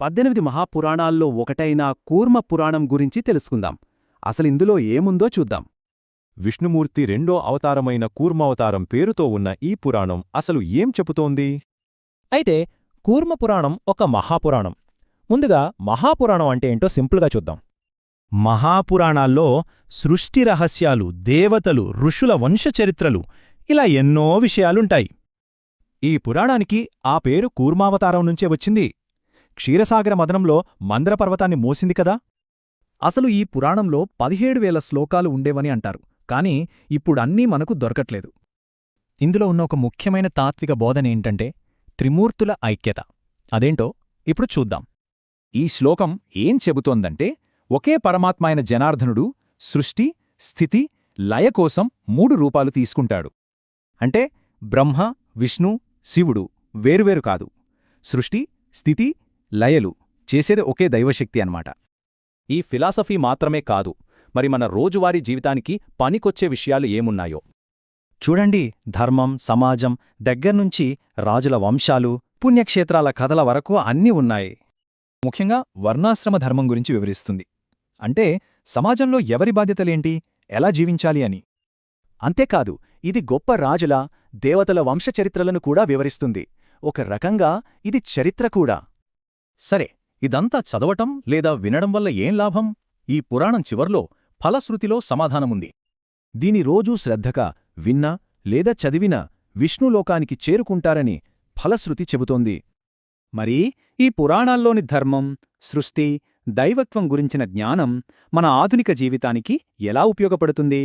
పద్దెనిమిది మహాపురాణాల్లో ఒకటైన కూర్మ పురాణం గురించి తెలుసుకుందాం. అసలిందులో ఏముందో చూద్దాం. విష్ణుమూర్తి రెండో అవతారమైన కూర్మావతారం పేరుతో ఉన్న ఈ పురాణం అసలు ఏం చెబుతోంది? అయితే కూర్మపురాణం ఒక మహాపురాణం. ముందుగా మహాపురాణం అంటే ఏంటో సింపుల్గా చూద్దాం. మహాపురాణాల్లో సృష్టి రహస్యాలు దేవతలు ఋషుల వంశచరిత్రలు ఇలా ఎన్నో విషయాలుంటాయి. ఈ పురాణానికి ఆ పేరు కూర్మావతారం నుంచే వచ్చింది. క్షీరసాగర మదనంలో మందరపర్వతాన్ని మోసింది కదా? అసలు ఈ పురాణంలో పదిహేడు వేల శ్లోకాలు ఉండేవని అంటారు కాని ఇప్పుడన్నీ మనకు దొరకట్లేదు. ఇందులో ఉన్న ఒక ముఖ్యమైన తాత్విక బోధనేంటంటే త్రిమూర్తుల ఐక్యత. అదేంటో ఇప్పుడు చూద్దాం. ఈ శ్లోకం ఏం చెబుతోందంటే ఒకే పరమాత్మ అయిన జనార్దనుడు సృష్టి స్థితి లయ కోసం మూడు రూపాలు తీసుకుంటాడు. అంటే బ్రహ్మ విష్ణు శివుడు వేరువేరు కాదు. సృష్టి స్థితి లయలు చేసేది ఒకే దైవశక్తి అన్నమాట. ఈ ఫిలాసఫీ మాత్రమే కాదు మరి మన రోజువారీ జీవితానికి పనికొచ్చే విషయాలు ఏమున్నాయో. చూడండి ధర్మం సమాజం దగ్గర్నుంచి రాజుల వంశాలు పుణ్యక్షేత్రాల కథల వరకు అన్నీ ఉన్నాయి. ముఖ్యంగా వర్ణాశ్రమ ధర్మం గురించి వివరిస్తుంది. అంటే సమాజంలో ఎవరి బాధ్యతలేంటి ఎలా జీవించాలి అని. అంతేకాదు ఇది గొప్ప రాజుల దేవతల వంశచరిత్రలను కూడా వివరిస్తుంది. ఒక రకంగా ఇది చరిత్ర కూడా. సరే ఇదంతా చదవటం లేదా వినడం వల్ల ఏం లాభం? ఈ పురాణం చివర్లో ఫలశ్రుతిలో సమాధానముంది. దీని రోజూ శ్రద్ధగా విన్నా లేదా చదివినా విష్ణులోకానికి చేరుకుంటారని ఫలశ్రుతి చెబుతోంది. మరి ఈ పురాణాల్లోని ధర్మం సృష్టి దైవత్వం గురించిన జ్ఞానం మన ఆధునిక జీవితానికి ఎలా ఉపయోగపడుతుంది?